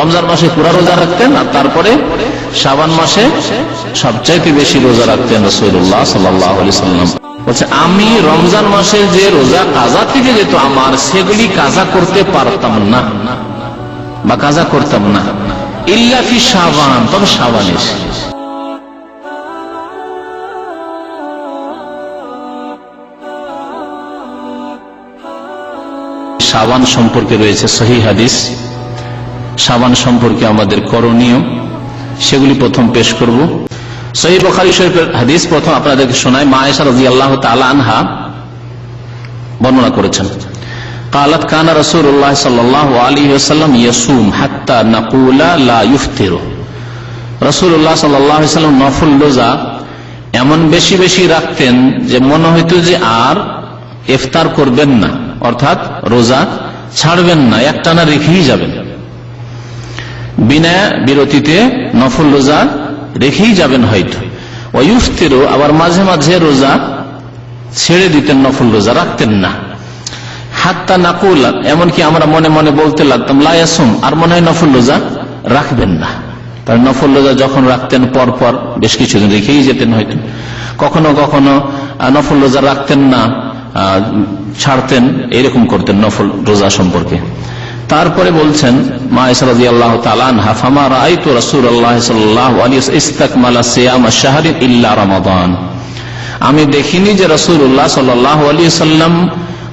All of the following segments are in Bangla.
রমজান মাসে পুরা রোজা রাখতেন আর তারপরে শাবান মাসে সবচাইতে বেশি রোজা রাখতেন রসুল্লাহ সাল্লাম। বলছে, আমি রমজান মাসের যে রোজা কাজা থেকে যেত আমার, সেগুলি কাজা করতে পারতাম না বা কাজা করতাম না। ইল্লাফি সাবান তবে সাবান এসে। সাবান সম্পর্কে রয়েছে সহি হাদিস। সাবান সম্পর্কে আমাদের করণীয় সেগুলি প্রথম পেশ করব সহি বখারি শরীফের হাদিস প্রথম আপনাদেরকে শোনায় মায়েশা রাজি আল্লাহ আনহা বর্ণনা করেছেন قالت كان رسول الله صلى الله عليه وسلم يصوم حتى نقول لا يفطر রাসূলুল্লাহ সাল্লাল্লাহু আলাইহি সাল্লাম নফল রোজা এমন বেশি বেশি রাখতেন যে মনে হইতো যে আর ইফতার করবেন না অর্থাৎ রোজা ছাড়বেন না একটানা রেখেই যাবেন বিনা বিরতিতে নফল রোজা রেখেই যাবেন হয়তো। ওয়ুফতিরও আবার মাঝে মাঝে রোজা ছেড়ে দিতেন, নফল রোজা রাখতেন না। হাত্তা নাকুল, এমনকি আমরা মনে মনে বলতে লাগতাম লায়াসুম আর মনে হয় নফল রোজা রাখবেন না। তার নফল রোজা যখন রাখতেন পর পর বেশ কিছুদিন রেখেই যেতেন হয়তো। কখনো কখনো নফল রোজা রাখতেন না ছাড়তেন, এরকম করতেন নফল রোজা সম্পর্কে। তারপরে বলছেন আমি দেখিনি যে আলী সাল্লাম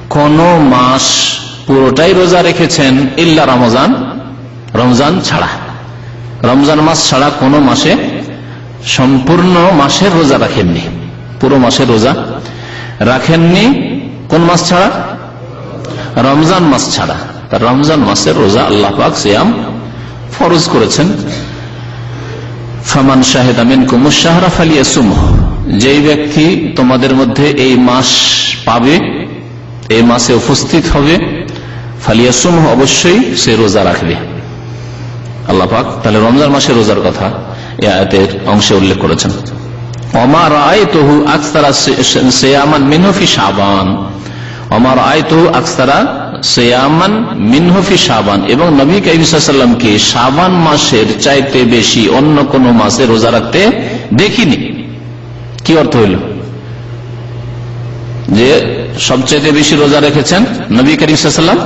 কোন মাস পুরোটাই রোজা রেখেছেন ইল্লা রমজান রমজান ছাড়া। রমজান মাস ছাড়া কোনো মাসে সম্পূর্ণ মাসের রোজা রাখেননি, পুরো মাসের রোজা রাখেননি। কোন মাস ছাড়া? রমজান মাস ছাড়া। তা রমজান মাসের রোজা আল্লাহ পাক সিয়াম ফরজ করেছেন। ফামান শাহেদ আমিন কুমুসাহরা ফালিয়া সুম যেই ব্যক্তি তোমাদের মধ্যে এই মাস পাবে, এই মাসে উপস্থিত হবে ফালিয়া সুম অবশ্যই সে রোজা রাখবে। আল্লাহ পাক তাহলে রমজান মাসে রোজার কথা এ অংশে উল্লেখ করেছেন। অমার আয় তহু আকতারা সেয়ামান মিনহফি সাবান অমার আয় তহু আকতারা সেয়ামান মিনহফি সাবান এবং নবী কাইসাল্লামকে সাবান মাসের চাইতে বেশি অন্য কোন মাসে রোজা রাখতে দেখিনি। কি অর্থ হইল? যে সবচাইতে বেশি রোজা রেখেছেন নবী কারিমসাল্লাম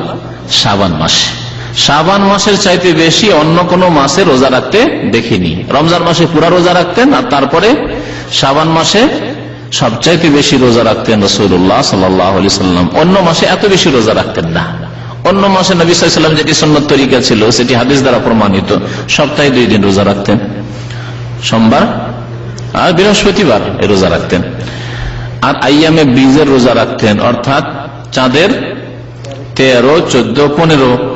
সাবান মাসে। সাবান মাসের চাইতে বেশি অন্য কোন মাসে রোজা রাখতে দেখিনি। রমজান মাসে পুরা রোজা রাখতেন আর তারপরে সাবান মাসে সবচাইতে বেশি রোজা রাখতেন রসুল্লাহ সাল্লাম। অন্য মাসে এত বেশি রোজা রাখতেন না। অন্য মাসে নবী সাল্লাম যেটি সন্ন্যত তরিকা ছিল, সেটি হাদিস দ্বারা প্রমাণিত। সপ্তাহে দুই দিন রোজা রাখতেন। সোমবার আর বৃহস্পতিবার রোজা রাখতেন। আর আইয়ামে বীজের রোজা রাখতেন, অর্থাৎ চাঁদের তেরো, চোদ্দ, পনেরো।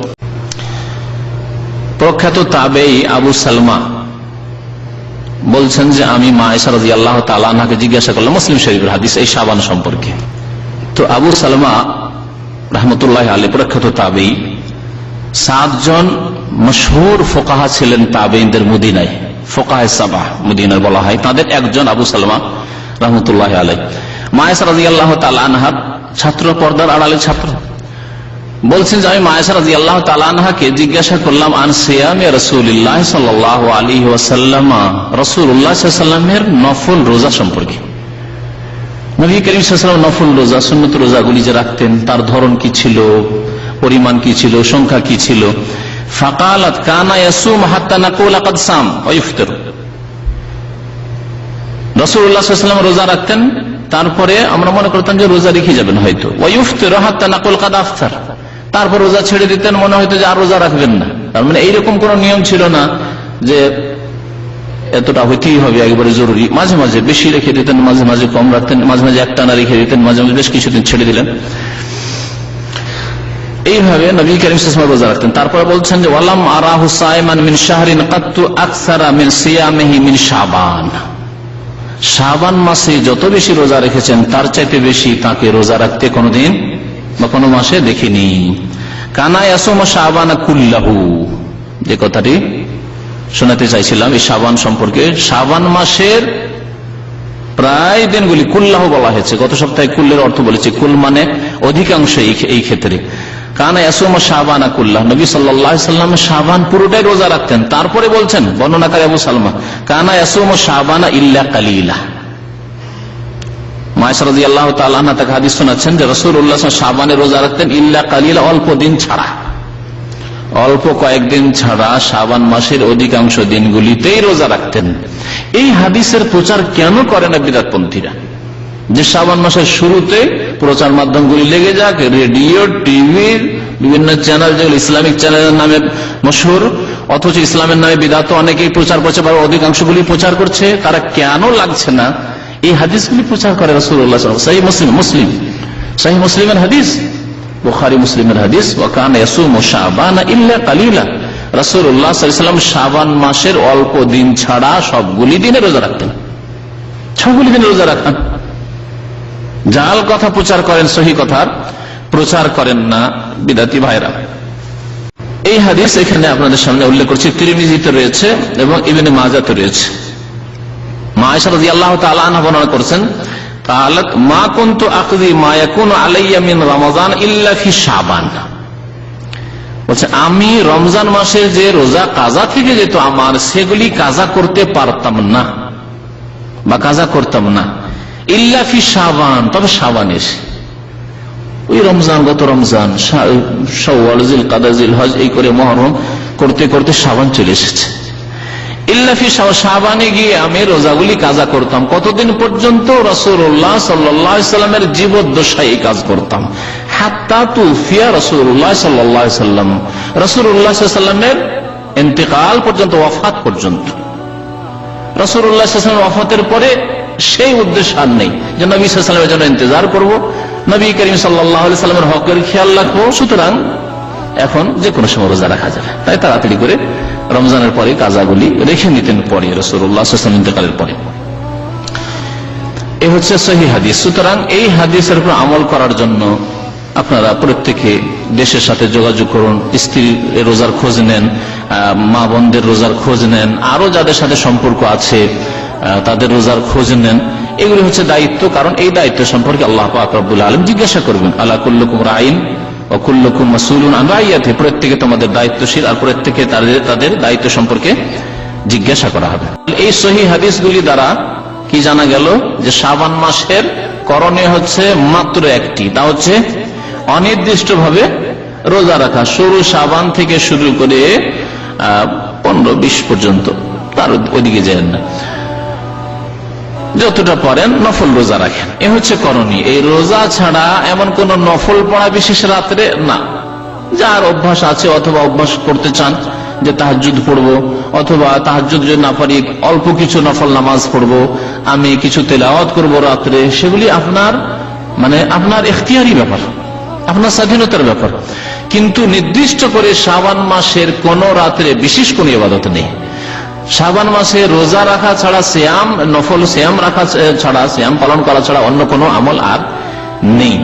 প্রখ্যাত তাবেই আবু সালমা বলছেন যে আমি মা এসারদি আল্লাহ তালাকে জিজ্ঞাসা করলাম, মুসলিম শরীফের হাদিস এই সাবান সম্পর্কে। তো আবু সালমা রহমতুল্লাহ আলী প্রখ্যাত তাবেই সাতজন মশহুর ফোকাহা ছিলেন তাবেইনদের মদিনায়, ফোকাহ সাবাহ মদিনার বলা হয়। তাদের একজন আবু সালমা রহমতুল্লাহ আলাই মায়েস রাজি আল্লাহ তালানহার ছাত্র পর্দার আড়ালে ছাত্র। বলছেন যে আমি মায়েসা রাজি আল্লাহ তালানহাকে জিজ্ঞাসা করলাম, আন সিয়ামে রসুল্লাহ সাল্লাহ আলী ওয়াসাল্লামা রসুল্লাহামের নফল রোজা সম্পর্কে? নবী করিম সাল্লাম নফল রোজা, সুন্নত রোজাগুলি যে রাখতেন, তার ধরন কি ছিল, পরিমাণ কি ছিল, সংখ্যা কি ছিল? রসুল্লাহাম রোজা রাখতেন, তারপরে আমরা মনে করতাম যে রোজা রেখে যাবেন হয়তো। ওয়ুফতির হাত্তা নাকুল কাদ আফতার। তারপর রোজা ছেড়ে দিতেন, মনে হয়তো যে আর রোজা রাখবেন না। তার মানে এইরকম কোন নিয়ম ছিল না যে এতটা হইতেই হবে, একবারে জরুরি। মাঝে মাঝে বেশি রেখে দিতেন, মাঝে মাঝে কম রাখতেন, মাঝে মাঝে একটানা রেখে দিতেন, মাঝে মাঝে বেশ কিছুদিন ছেড়ে দিলেন। এইভাবে নবী করিম রোজা রাখতেন। তারপরে বলছেন যে, ওয়ালাম আরাহু সাইমান মিন শাহরিন কাত্তু আকসারা মিন সিয়ামেহি মিন শাবান। শাবান মাসে যত বেশি রোজা রেখেছেন, তার চাইতে বেশি তাকে রোজা রাখতে কোনোদিন বা কোনো মাসে দেখিনি। কানায় আসম শাহবান কুল্লাহু। যে কথাটি শোনাতে চাইছিলাম, এই সাবান সম্পর্কে সাবান মাসের প্রায় দিনগুলি কুল্লাহ বলা হয়েছে। গত সপ্তাহে কুল্লের অর্থ বলেছে, কুল মানে অধিকাংশ এই ক্ষেত্রে। কানা ইয়াসুম শাহবান আকুল্লাহ নবী সাল্লাম শাহবান পুরোটাই রোজা রাখতেন। তারপরে বলছেন, বর্ণনাকারী আবু সালমা, কানা ইয়াসুম শাহবানা ইল্লা কালিলা। মায়সরদি আল্লাহ তালা তাকে হাদিস শোনাচ্ছেন যে রসুল উল্লাহ শাহবানে রোজা রাখতেন ইল্লা কালিলা, অল্প দিন ছাড়া। অল্প কয়েকদিন ছাড়া শাবান মাসের অধিকাংশ দিনগুলিতেই রোজা রাখতেন। এই হাদিসের প্রচার কেন করে না বিরাটপন্থীরা? যে শ্রাবণ মাসের শুরুতে প্রচার মাধ্যমগুলি লেগে যাক, রেডিও টিভির বিভিন্ন চ্যানেল, যেগুলো ইসলামিক চ্যানেলের নামে মশহুর, অথচ ইসলামের নামে বিদাত অনেকেই প্রচার করছে বা অধিকাংশগুলি প্রচার করছে, তারা কেন লাগছে না? এই হাদিসগুলি প্রচার করে রসুল্লাহ সাহি মুসলিম মুসলিম। সাহি মুসলিমের হাদিস, বুখারি মুসলিমের হাদিস ওয়াকান ইয়াসুম শাবান ইল্লা কালিলা। আলাইহি ওয়াসাল্লাম শাবান মাসের অল্প দিন ছাড়া সবগুলি দিনে রোজা রাখতেন। সবগুলি দিনে রোজা রাখতেন। জাল কথা প্রচার করেন সহি কথার প্রচার করেন না বিদাতি ভাইরা। এই হাদিস এখানে আপনাদের সামনে উল্লেখ করছি। তিরমিজিতে রয়েছে এবং ইবিনে মাজাতে রয়েছে। আমি রমজান মাসে যে রোজা কাজা থেকে যেত আমার, সেগুলি কাজা করতে পারতাম না বা কাজা করতাম না। ইল্লাফি সাবান তবে সাবান এসে। ওই রমজান, গত রমজান করতে করতে সাবান চলে এসেছে। ইল্লাফি গিয়ে আমি রোজাগুলি কাজা করতাম। কতদিন পর্যন্ত রসুল্লাহ সাল্লামের কাজ করতাম? হাত্তা রসুল্লাহ সাল্লাম। রসুল্লাহ সাল্লামের পর্যন্ত, ওয়াফাত পর্যন্ত। রসুল্লাহ ওয়াফাতের পরে সেই উদ্দেশ্য আর নেই যে নবী সাল্লামের জন্য ইন্তজার করব। নবী করিম সাল্লাহ সাল্লামের হকের খেয়াল রাখব। সুতরাং এখন যে কোনো সময় রোজা রাখা যাবে। তাই তাড়াতাড়ি করে রমজানের পরে কাজাগুলি রেখে নিতেন পরে রসুল্লাহাম ইন্তকালের পরে। এ হচ্ছে সহি হাদিস। সুতরাং এই হাদিসের উপর আমল করার জন্য আপনারা প্রত্যেকে দেশের সাথে যোগাযোগ করুন, স্ত্রীর রোজার খোঁজ নেন মা বোনদের রোজার খোঁজ নেন আরও যাদের সাথে সম্পর্ক আছে তাদের রোজার খোঁজ নেন। এগুলি হচ্ছে দায়িত্ব, কারণ এই দায়িত্ব সম্পর্কে আল্লাহ আকরাবুল আলম জিজ্ঞাসা করবেন আল্লাহ কুল্লুকুম আইন প্রত্যেকে তোমাদের দায়িত্বশীল আর প্রত্যেকে তাদের দায়িত্ব সম্পর্কে জিজ্ঞাসা করা হবে। এই সহি হাদিসগুলি দ্বারা কি জানা গেল যে শাবান মাসের করণে হচ্ছে মাত্র একটি, তা হচ্ছে অনির্দিষ্ট ভাবে রোজা রাখা, শুরু সাবান থেকে শুরু করে পনেরো, বিশ পর্যন্ত। তার ওদিকে যায় না। যতটা পারেন নফল রোজা রাখেন। এ হচ্ছে করণীয়। এই রোজা ছাড়া এমন কোন নফল পড়া বিশেষ রাত্রে না। যার অভ্যাস আছে অথবা অভ্যাস করতে চান যে তাহাজুদ পড়ব, অথবা তাহাজুদ যদি না পারি অল্প কিছু নফল নামাজ পড়ব, আমি কিছু তেলাওয়াত করব রাত্রে, সেগুলি আপনার মানে আপনার এখতিয়ারি ব্যাপার, আপনার স্বাধীনতার ব্যাপার। কিন্তু নির্দিষ্ট করে শ্রাবণ মাসের কোন রাত্রে বিশেষ কোন ইবাদত নেই। শ্রাবণ মাসে রোজা রাখা ছাড়া শ্যাম নফল শ্যাম রাখা ছাড়া শ্যাম পালন করা ছাড়া অন্য কোনো আমল আর নেই।